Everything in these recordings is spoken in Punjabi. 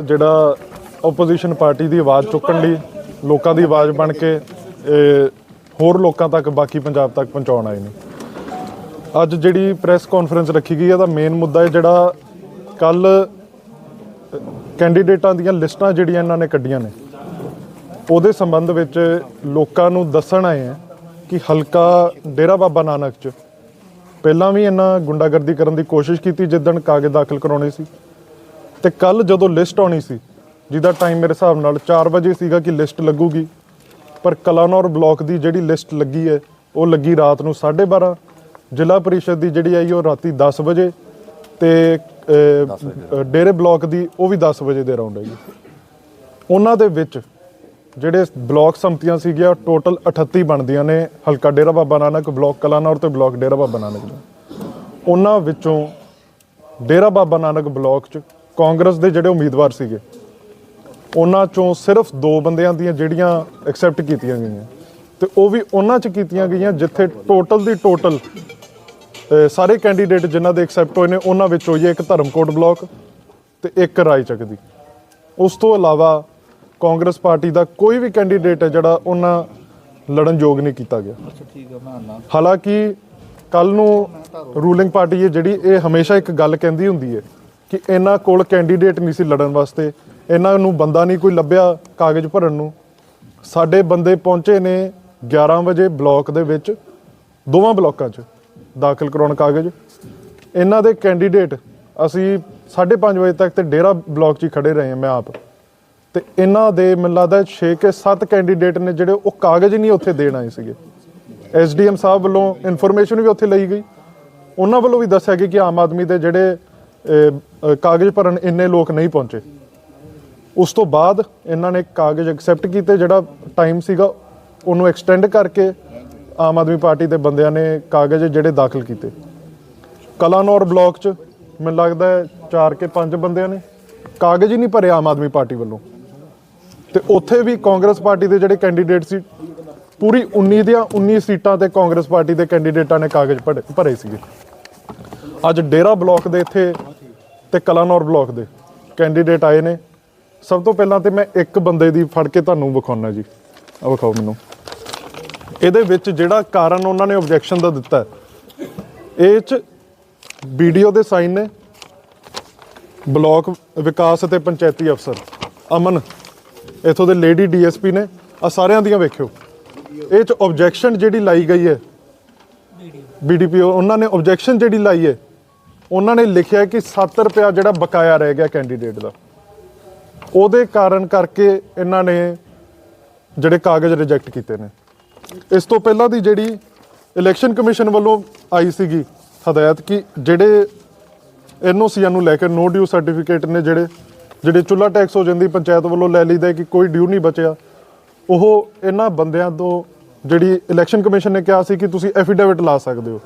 ਜਿਹੜਾ ਆਪੋਜੀਸ਼ਨ ਪਾਰਟੀ ਦੀ ਆਵਾਜ਼ ਚੁੱਕਣ ਲਈ ਲੋਕਾਂ ਦੀ ਆਵਾਜ਼ ਬਣ ਕੇ ਹੋਰ ਲੋਕਾਂ ਤੱਕ, ਬਾਕੀ ਪੰਜਾਬ ਤੱਕ ਪਹੁੰਚਾਉਣ ਆਏ ਨੇ। ਅੱਜ ਜਿਹੜੀ ਪ੍ਰੈਸ ਕਾਨਫਰੰਸ ਰੱਖੀ ਗਈ ਹੈ ਦਾ ਮੇਨ ਮੁੱਦਾ ਹੈ ਜਿਹੜਾ ਕੱਲ ਕੈਂਡੀਡੇਟਾਂ ਦੀਆਂ ਲਿਸਟਾਂ ਜਿਹੜੀਆਂ ਇਹਨਾਂ ਨੇ ਕੱਢੀਆਂ ਨੇ, ਉਹਦੇ ਸੰਬੰਧ ਵਿੱਚ ਲੋਕਾਂ ਨੂੰ ਦੱਸਣ ਆਏ ਆ ਕਿ ਹਲਕਾ ਡੇਰਾ ਬਾਬਾ ਨਾਨਕ ਚ ਪਹਿਲਾਂ ਵੀ ਇਹਨਾਂ ਗੁੰਡਾਗਰਦੀ ਕਰਨ ਦੀ ਕੋਸ਼ਿਸ਼ ਕੀਤੀ ਜਿੱਦਣ ਕਾਗਜ਼ ਦਾਖਲ ਕਰਾਉਣੇ ਸੀ। ਤੇ ਕੱਲ ਜਦੋਂ ਲਿਸਟ ਆਉਣੀ ਸੀ ਜਿਹਦਾ ਟਾਈਮ ਮੇਰੇ ਹਿਸਾਬ ਨਾਲ 4 ਵਜੇ ਸੀਗਾ ਕਿ ਲਿਸਟ ਲੱਗੂਗੀ ਪਰ ਕਲਾਨੌਰ ਬਲਾਕ ਦੀ ਜਿਹੜੀ ਲਿਸਟ ਲੱਗੀ ਹੈ ਉਹ ਲੱਗੀ ਰਾਤ ਨੂੰ 12:30 ਜ਼ਿਲ੍ਹਾ ਪਰਿਸ਼ਦ ਦੀ ਜਿਹੜੀ ਆਈ ਉਹ ਰਾਤੀ 10 ਵਜੇ ਤੇ ਡੇਰੇ ਬਲਾਕ ਦੀ ਉਹ ਵੀ 10 ਵਜੇ ਦੇ ਰਾਉਂਡ ਹੈਗੀ। ਉਹਨਾਂ ਦੇ ਵਿੱਚ ਜਿਹੜੇ ਬਲਾਕ ਸੰਮਤੀਆਂ ਸੀਗੀਆਂ ਟੋਟਲ 38 ਬਣਦੀਆਂ ਨੇ ਹਲਕਾ ਡੇਰਾ ਬਾਬਾ ਨਾਨਕ ਬਲਾਕ ਕਲਾਨੌਰ ਤੇ ਬਲਾਕ ਡੇਰਾ ਬਾਬਾ ਨਾਨਕ ਉਹਨਾਂ ਵਿੱਚੋਂ ਡੇਰਾ ਬਾਬਾ ਨਾਨਕ ਬਲਾਕ ਚ ਕਾਂਗਰਸ ਦੇ ਜਿਹੜੇ ਉਮੀਦਵਾਰ ਸੀਗੇ ਉਹਨਾਂ ਚੋਂ ਸਿਰਫ ਦੋ ਬੰਦਿਆਂ ਦੀਆਂ ਜਿਹੜੀਆਂ ਐਕਸੈਪਟ ਕੀਤੀਆਂ ਗਈਆਂ ਤੇ ਉਹ ਵੀ ਉਹਨਾਂ ਚ ਕੀਤੀਆਂ ਗਈਆਂ ਜਿੱਥੇ ਟੋਟਲ ਦੀ ਟੋਟਲ ਸਾਰੇ ਕੈਂਡੀਡੇਟ ਜਿਨ੍ਹਾਂ ਦੇ ਐਕਸੈਪਟ ਹੋਏ ਨੇ ਉਹਨਾਂ ਵਿੱਚੋਂ ਇਹ ਇੱਕ ਧਰਮਕੋਟ ਬਲਾਕ ਤੇ ਇੱਕ ਰਾਏਚੱਕ ਦੀ। ਉਸ ਤੋਂ ਇਲਾਵਾ ਕਾਂਗਰਸ ਪਾਰਟੀ ਦਾ ਕੋਈ ਵੀ ਕੈਂਡੀਡੇਟ ਹੈ ਜਿਹੜਾ ਉਹਨਾਂ ਲੜਨ ਯੋਗ ਨਹੀਂ ਕੀਤਾ ਗਿਆ। ਅੱਛਾ ਠੀਕ ਹੈ ਮੈਂ ਆਨਾ। ਹਾਲਾਂਕਿ ਕੱਲ ਨੂੰ ਰੂਲਿੰਗ ਪਾਰਟੀ ਹੈ ਜਿਹੜੀ ਇਹ ਹਮੇਸ਼ਾ ਇੱਕ ਗੱਲ ਕਹਿੰਦੀ ਹੁੰਦੀ ਹੈ ਕਿ ਇਹਨਾਂ ਕੋਲ ਕੈਂਡੀਡੇਟ ਨਹੀਂ ਸੀ ਲੜਨ ਵਾਸਤੇ, ਇਹਨਾਂ ਨੂੰ ਬੰਦਾ ਨਹੀਂ ਕੋਈ ਲੱਭਿਆ ਕਾਗਜ਼ ਭਰਨ ਨੂੰ। ਸਾਡੇ ਬੰਦੇ ਪਹੁੰਚੇ ਨੇ 11 ਵਜੇ ਬਲਾਕ ਦੇ ਵਿੱਚ, ਦੋਵਾਂ ਬਲਾਕਾਂ 'ਚ, ਦਾਖਲ ਕਰਾਉਣ ਕਾਗਜ਼। ਇਹਨਾਂ ਦੇ ਕੈਂਡੀਡੇਟ ਅਸੀਂ 5:30 ਵਜੇ ਤੱਕ ਤੇ ਡੇਰਾ ਬਲਾਕ 'ਚ ਹੀ ਖੜੇ ਰਹੇ ਹਾਂ ਮੈਂ ਆਪ। ਤੇ ਇਹਨਾਂ ਦੇ ਮੈਨੂੰ ਲੱਗਦਾ 6 ਕੇ 7 ਕੈਂਡੀਡੇਟ ਨੇ ਜਿਹੜੇ ਉਹ ਕਾਗਜ਼ ਹੀ ਨਹੀਂ ਉੱਥੇ ਦੇਣ ਆਏ ਸੀਗੇ। ਐਸਡੀਐਮ ਸਾਹਿਬ ਵੱਲੋਂ ਇਨਫੋਰਮੇਸ਼ਨ ਵੀ ਉੱਥੇ ਲਈ ਗਈ। ਉਹਨਾਂ ਵੱਲੋਂ ਵੀ ਦੱਸਿਆ ਗਿਆ ਕਿ ਆਮ ਆਦਮੀ ਦੇ ਜਿਹੜੇ ਕਾਗਜ਼ ਭਰਨ ਇੰਨੇ ਲੋਕ ਨਹੀਂ ਪਹੁੰਚੇ। ਉਸ ਤੋਂ ਬਾਅਦ ਇਹਨਾਂ ਨੇ ਕਾਗਜ਼ ਐਕਸੈਪਟ ਕੀਤੇ, ਜਿਹੜਾ ਟਾਈਮ ਸੀਗਾ, ਉਹਨੂੰ ਐਕਸਟੈਂਡ ਕਰਕੇ ਆਮ ਆਦਮੀ ਪਾਰਟੀ ਦੇ ਬੰਦਿਆਂ ਨੇ ਕਾਗਜ਼ ਜਿਹੜੇ ਦਾਖਲ ਕੀਤੇ। ਕਲਾਨੌਰ ਬਲਾਕ ਚ ਮੈਨੂੰ ਲੱਗਦਾ ਹੈ 4 ਕੇ 5 ਬੰਦਿਆਂ ਨੇ ਕਾਗਜ਼ ਹੀ ਨਹੀਂ ਭਰੇ ਆਮ ਆਦਮੀ ਪਾਰਟੀ ਵੱਲੋਂ। ਤੇ ਉੱਥੇ ਵੀ ਕਾਂਗਰਸ ਪਾਰਟੀ ਦੇ ਜਿਹੜੇ ਕੈਂਡੀਡੇਟ ਸੀ, ਪੂਰੀ 19 ਦੀਆਂ 19 ਸੀਟਾਂ ਤੇ ਕਾਂਗਰਸ ਪਾਰਟੀ ਦੇ ਕੈਂਡੀਡੇਟਾਂ ਨੇ ਕਾਗਜ਼ ਭਰੇ- ਭਰੇ ਸੀਗੇ। ਅੱਜ ਡੇਰਾ ਬਲਾਕ ਦੇ ਇੱਥੇ ਤੇ ਕਲਾਨੌਰ ਬਲਾਕ ਦੇ ਕੈਂਡੀਡੇਟ ਆਏ ਨੇ। ਸਭ ਤੋਂ ਪਹਿਲਾਂ ਤੇ ਮੈਂ ਇੱਕ ਬੰਦੇ ਦੀ ਫੜ ਕੇ ਤੁਹਾਨੂੰ ਵਿਖਾਉਣਾ ਜੀ। ਆ ਵਿਖਾਓ ਮੈਨੂੰ। ਇਹਦੇ ਵਿੱਚ ਜਿਹੜਾ ਕਾਰਨ ਉਹਨਾਂ ਨੇ ਆਬਜੈਕਸ਼ਨ ਦਾ ਦਿੱਤਾ ਹੈ, ਇਹ ਚ ਵੀਡੀਓ ਦੇ ਸਾਈਨ ਨੇ। ਬਲਾਕ ਵਿਕਾਸ ਅਤੇ ਪੰਚਾਇਤੀ ਅਫਸਰ ਅਮਨ ਇਥੋਂ ਦੇ ਲੇਡੀ ਡੀਐਸਪੀ ਨੇ। ਆ ਸਾਰਿਆਂ ਦੀਆਂ ਵੇਖਿਓ। ਇਹ ਚ ਆਬਜੈਕਸ਼ਨ ਜਿਹੜੀ ਲਾਈ ਗਈ ਹੈ ਬੀਡੀਪੀਓ ਉਹਨਾਂ ਨੇ ਆਬਜੈਕਸ਼ਨ ਜਿਹੜੀ ਲਾਈ ਹੈ ਉਹਨਾਂ ਨੇ ਲਿਖਿਆ ਕਿ 7 ਰੁਪਿਆ ਜਿਹੜਾ ਬਕਾਇਆ ਰਹਿ ਗਿਆ ਕੈਂਡੀਡੇਟ ਦਾ। ਉਹਦੇ ਕਾਰਨ ਕਰਕੇ ਇਹਨਾਂ ਨੇ ਜਿਹੜੇ ਕਾਗਜ਼ ਰਿਜੈਕਟ ਕੀਤੇ ਨੇ। ਇਸ ਤੋਂ ਪਹਿਲਾਂ ਦੀ ਜਿਹੜੀ ਇਲੈਕਸ਼ਨ ਕਮਿਸ਼ਨ ਵੱਲੋਂ ਆਈ ਸੀਗੀ ਹਦਾਇਤ ਕਿ ਜਿਹੜੇ ਐਨਓਸੀਆਂ ਨੂੰ ਲੈ ਕੇ ਨੋ ਡਿਊ ਸਰਟੀਫਿਕੇਟ ਨੇ ਜਿਹੜੇ ਜਿਹੜੇ ਚੁੱਲਾ ਟੈਕਸ ਹੋ ਜਾਂਦੀ ਪੰਚਾਇਤ ਵੱਲੋਂ ਲੈ ਲਈਦਾ ਕਿ ਕੋਈ ਡਿਊ ਨਹੀਂ ਬਚਿਆ, ਉਹ ਇਹਨਾਂ ਬੰਦਿਆਂ ਤੋਂ ਜਿਹੜੀ ਇਲੈਕਸ਼ਨ ਕਮਿਸ਼ਨ ਨੇ ਕਿਹਾ ਸੀ ਕਿ ਤੁਸੀਂ ਐਫੀਡੇਵਿਟ ਲਾ ਸਕਦੇ ਹੋ।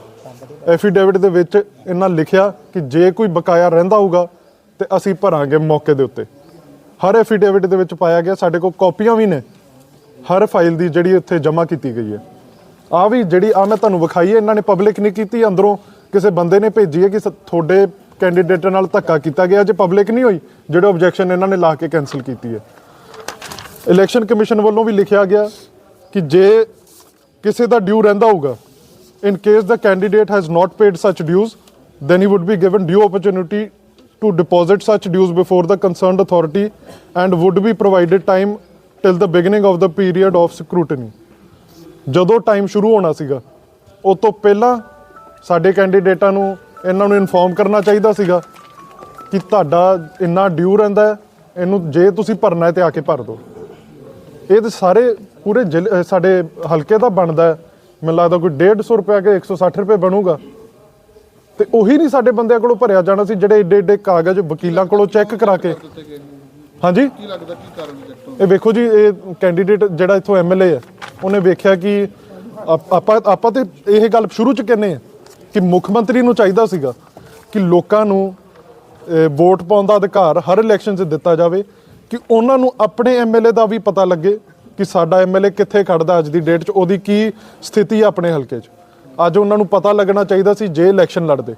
ਐਫੀਡੇਵਿਟ ਦੇ ਵਿੱਚ ਇਹਨਾਂ ਲਿਖਿਆ ਕਿ ਜੇ ਕੋਈ ਬਕਾਇਆ ਰਹਿੰਦਾ ਹੋਊਗਾ ਤੇ ਅਸੀਂ ਭਰਾਂਗੇ ਮੌਕੇ ਦੇ ਉੱਤੇ। ਹਰ ਐਫੀਡੇਵਿਟ ਦੇ ਵਿੱਚ ਪਾਇਆ ਗਿਆ, ਸਾਡੇ ਕੋਲ ਕਾਪੀਆਂ ਵੀ ਨੇ। ਹਰ ਫਾਈਲ ਦੀ ਜਿਹੜੀ ਉੱਥੇ ਜਮ੍ਹਾਂ ਕੀਤੀ ਗਈ ਹੈ। ਆ ਵੀ ਜਿਹੜੀ ਆ ਮੈਂ ਤੁਹਾਨੂੰ ਵਿਖਾਈ ਹੈ, ਇਹਨਾਂ ਨੇ ਪਬਲਿਕ ਨਹੀਂ ਕੀਤੀ, ਅੰਦਰੋਂ ਕਿਸੇ ਬੰਦੇ ਨੇ ਭੇਜੀ ਹੈ ਕਿ ਸ- ਤੁਹਾਡੇ ਕੈਂਡੀਡੇਟ ਨਾਲ ਧੱਕਾ ਕੀਤਾ ਗਿਆ ਜੇ ਪਬਲਿਕ ਨਹੀਂ ਹੋਈ, ਜਿਹੜੇ ਆਬਜੈਕਸ਼ਨ ਇਹਨਾਂ ਨੇ ਲਾ ਕੇ ਕੈਨਸਲ ਕੀਤੀ ਹੈ। ਇਲੈਕਸ਼ਨ ਕਮਿਸ਼ਨ ਵੱਲੋਂ ਵੀ ਲਿਖਿਆ ਗਿਆ ਕਿ ਜੇ ਕਿਸੇ ਦਾ ਡਿਊ ਰਹਿੰਦਾ ਹੋਊਗਾ in case the candidate has not paid such dues then he would be given due opportunity to deposit such dues before the concerned authority and would be provided time till the beginning of the period of scrutiny ਜਦੋਂ ਟਾਈਮ ਸ਼ੁਰੂ ਹੋਣਾ ਸੀਗਾ ਉਹ ਤੋਂ ਪਹਿਲਾਂ ਸਾਡੇ ਕੈਂਡੀਡੇਟਾਂ ਨੂੰ ਇਹਨਾਂ ਨੂੰ ਇਨਫੋਰਮ ਕਰਨਾ ਚਾਹੀਦਾ ਸੀਗਾ ਕਿ ਤੁਹਾਡਾ ਇੰਨਾ ਡਿਊ ਰਹਿੰਦਾ ਹੈ ਇਹਨੂੰ ਜੇ ਤੁਸੀਂ ਭਰਨਾ ਹੈ ਤੇ ਆ ਕੇ ਭਰ ਦਿਓ ਇਹ ਤੇ ਸਾਰੇ ਪੂਰੇ ਜ਼ਿਲ੍ਹੇ- ਅਹ ਸਾਡੇ ਹਲਕੇ ਦਾ ਬਣਦਾ ਹੈ। ਮੈਨੂੰ ਲੱਗਦਾ ਕੋਈ 150 ਰੁਪਏ ਕੇ 160 ਰੁਪਏ ਬਣੂਗਾ। ਤੇ ਉਹੀ ਨਹੀਂ ਸਾਡੇ ਬੰਦਿਆਂ ਕੋਲੋਂ ਭਰਿਆ ਜਾਣਾ ਸੀ ਜਿਹੜੇ ਏਡੇ ਏਡੇ ਕਾਗਜ਼ ਵਕੀਲਾਂ ਕੋਲੋਂ ਚੈੱਕ ਕਰਾ ਕੇ। ਹਾਂਜੀ? ਕੀ ਲੱਗਦਾ ਕੀ ਕਾਰਨ ਰਿਜੈਕਟ ਇਹ ਵੇਖੋ ਜੀ ਇਹ ਕੈਂਡੀਡੇਟ ਜਿਹੜਾ ਇੱਥੋਂ ਐਮਐਲਏ ਹੈ ਉਹਨੇ ਵੇਖਿਆ ਕਿ ਆਪ- ਆਪਾਂ ਤੇ ਇਹ ਗੱਲ ਸ਼ੁਰੂ ਚ ਕਹਿੰਨੇ ਆ ਕਿ ਮੁੱਖ ਮੰਤਰੀ ਨੂੰ ਚਾਹੀਦਾ ਸੀਗਾ ਕਿ ਲੋਕਾਂ ਨੂੰ ਵੋਟ ਪਾਉਣ ਦਾ ਅਧਿਕਾਰ ਹਰ ਇਲੈਕਸ਼ਨ 'ਚ ਦਿੱਤਾ ਜਾਵੇ ਕਿ ਉਹਨਾਂ ਨੂੰ ਆਪਣੇ ਐਮਐਲਏ ਦਾ ਵੀ ਪਤਾ ਲੱਗੇ ਕਿ ਸਾਡਾ ਐਮਐਲਏ ਕਿੱਥੇ ਖੜਦਾ ਅੱਜ ਦੀ ਡੇਟ 'ਚ, ਉਹਦੀ ਕੀ ਸਥਿਤੀ ਆ ਆਪਣੇ ਹਲਕੇ 'ਚ। ਅੱਜ ਉਹਨਾਂ ਨੂੰ ਪਤਾ ਲੱਗਣਾ ਚਾਹੀਦਾ ਸੀ ਜੇ ਇਲੈਕਸ਼ਨ ਲੜਦੇ।